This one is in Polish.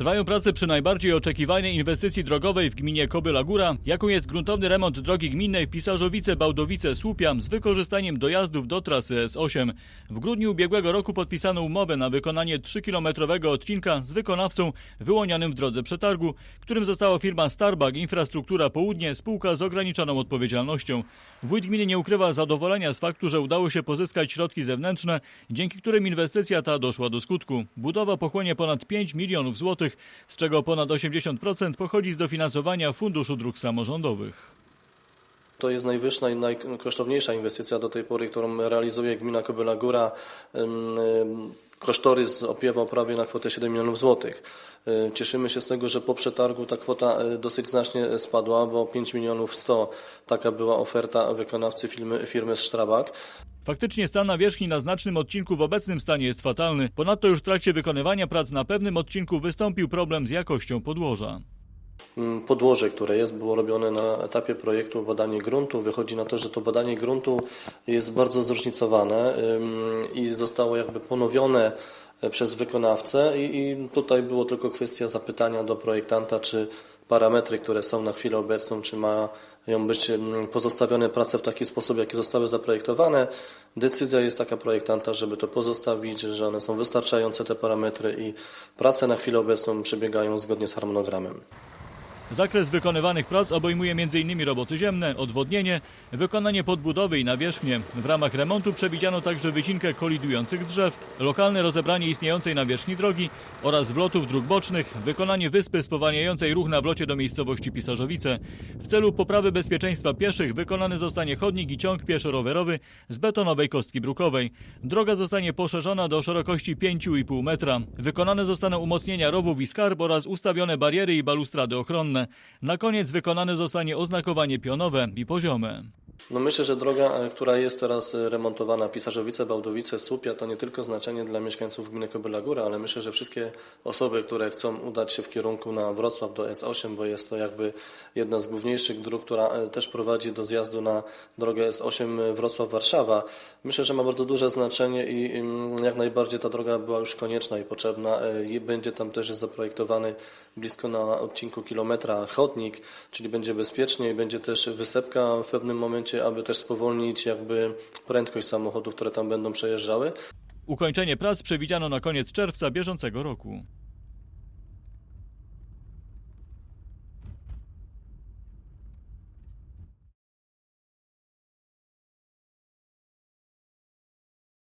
Trwają prace przy najbardziej oczekiwanej inwestycji drogowej w gminie Kobyla Góra, jaką jest gruntowny remont drogi gminnej Pisarzowice-Bałdowice-Słupia z wykorzystaniem dojazdów do trasy S8. W grudniu ubiegłego roku podpisano umowę na wykonanie 3-kilometrowego odcinka z wykonawcą wyłonionym w drodze przetargu, którym została firma Starbag Infrastruktura Południe, spółka z ograniczoną odpowiedzialnością. Wójt gminy nie ukrywa zadowolenia z faktu, że udało się pozyskać środki zewnętrzne, dzięki którym inwestycja ta doszła do skutku. Budowa pochłonie ponad 5 milionów złotych, z czego ponad 80% pochodzi z dofinansowania Funduszu Dróg Samorządowych. To jest najwyższa i najkosztowniejsza inwestycja do tej pory, którą realizuje gmina Kobyla Góra. Kosztorys opiewał prawie na kwotę 7 milionów złotych. Y, Cieszymy się z tego, że po przetargu ta kwota y, dosyć znacznie spadła, bo 5 milionów 100 taka była oferta wykonawcy firmy, firmy Strabag. Faktycznie stan nawierzchni na znacznym odcinku w obecnym stanie jest fatalny. Ponadto już w trakcie wykonywania prac na pewnym odcinku wystąpił problem z jakością podłoża. Mm, Podłoże, które jest, było robione na etapie projektu badanie gruntu. Wychodzi na to, że to badanie gruntu jest bardzo zróżnicowane i zostało jakby ponowione e, przez wykonawcę i, i tutaj było tylko kwestia zapytania do projektanta, czy parametry, które są na chwilę obecną, czy mają być pozostawione prace w taki sposób, jaki zostały zaprojektowane. Decyzja jest taka projektanta, żeby to pozostawić, że one są wystarczające te parametry i prace na chwilę obecną przebiegają zgodnie z harmonogramem. Zakres wykonywanych prac obejmuje m.in. roboty ziemne, odwodnienie, wykonanie podbudowy i nawierzchnię. W ramach remontu przewidziano także wycinkę kolidujących drzew, lokalne rozebranie istniejącej nawierzchni drogi oraz wlotów dróg bocznych, wykonanie wyspy spowalniającej ruch na wlocie do miejscowości Pisarzowice. W celu poprawy bezpieczeństwa pieszych wykonany zostanie chodnik i ciąg pieszo-rowerowy z betonowej kostki brukowej. Droga zostanie poszerzona do szerokości 5,5 metra. Wykonane zostaną umocnienia rowów i skarb oraz ustawione bariery i balustrady ochronne. Na koniec wykonane zostanie oznakowanie pionowe i poziome. No myślę, że droga, e, która jest teraz e, remontowana, Pisarzowice, Bałdowice, Słupia, to nie tylko znaczenie dla mieszkańców gminy Kobyla Góra, ale myślę, że wszystkie osoby, które chcą udać się w kierunku na Wrocław do S8, bo jest to jakby jedna z główniejszych dróg, która e, też prowadzi do zjazdu na drogę S8 Wrocław-Warszawa. Myślę, że ma bardzo duże znaczenie i mm, jak najbardziej ta droga była już konieczna i potrzebna. I Będzie tam też zaprojektowany blisko na odcinku kilometra chodnik, czyli będzie bezpiecznie i będzie też wysepka w pewnym momencie, aby też spowolnić jakby prędkość samochodów, które tam będą przejeżdżały. Ukończenie prac przewidziano na koniec czerwca bieżącego roku.